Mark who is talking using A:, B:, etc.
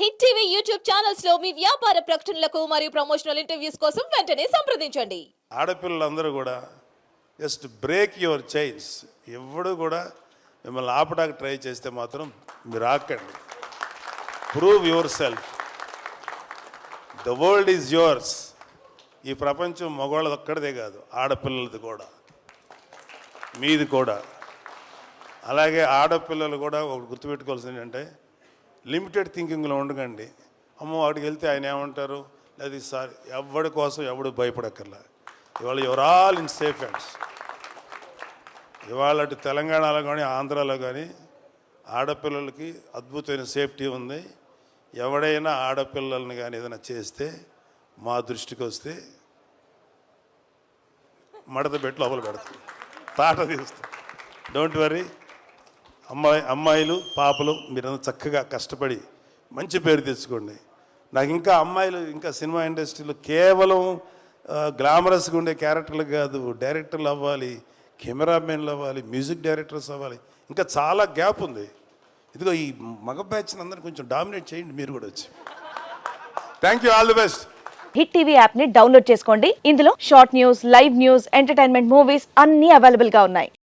A: Hit TV YouTube ఛానల్స్లో మీ వ్యాపార ప్రకటనలకు మరియు ప్రమోషనల్ ఇంటర్వ్యూస్ కోసం వెంటనే సంప్రదించండి.
B: ఆడపిల్లలందరూ కూడా జస్ట్ బ్రేక్ యువర్ చైన్స్. ఎవడు కూడా మిమ్మల్ని ఆపడానికి ట్రై చేస్తే మాత్రం మీరు ఆకండి prove yourself the world is yours ఈ ప్రపంచం మగవాళ్ళది ఒక్కడిదే కాదు ఆడపిల్లలది కూడా. మీది కూడా. అలాగే ఆడపిల్లలు కూడా ఒకటి గుర్తుపెట్టుకోవాల్సింది ఏంటంటే లిమిటెడ్ థింకింగ్లో ఉండకండి. అమ్మో వాడికి వెళ్తే ఆయన ఏమంటారు? లేదు సార్ ఎవడి కోసం ఎవడు భయపడక్కర్లా. ఇవాళ your all in safe hands. ఇవాళ అటు తెలంగాణలో కానీ ఆంధ్రాలో కానీ ఆడపిల్లలకి అద్భుతమైన సేఫ్టీ ఉంది. ఎవడైనా ఆడపిల్లల్ని కానీ ఏదైనా చేస్తే మా దృష్టికి వస్తే మడత పెట్టి లోపల పెడతాం. తాట తీస్తాం. డోంట్ వరీ అమ్మాయి అమ్మాయిలు పాపలు మీరందరూ చక్కగా కష్టపడి మంచి పేరు తెచ్చుకోండి. నాకు ఇంకా అమ్మాయిలు ఇంకా సినిమా ఇండస్ట్రీలో కేవలం గ్లామరస్గా ఉండే క్యారెక్టర్లు కాదు డైరెక్టర్లు అవ్వాలి కెమెరామెన్లు అవ్వాలి మ్యూజిక్ డైరెక్టర్స్ అవ్వాలి ఇంకా చాలా గ్యాప్ ఉంది. ఇదిగో ఈ మగ బ్యాచ్ని అందరిని కొంచెం డామినేట్ చేయండి మీరు కూడా వచ్చి. Thank you all the best
C: hit TV యాప్ని డౌన్లోడ్ చేసుకోండి. ఇందులో short news live news entertainment movies అన్ని అవైలబుల్గా ఉన్నాయి.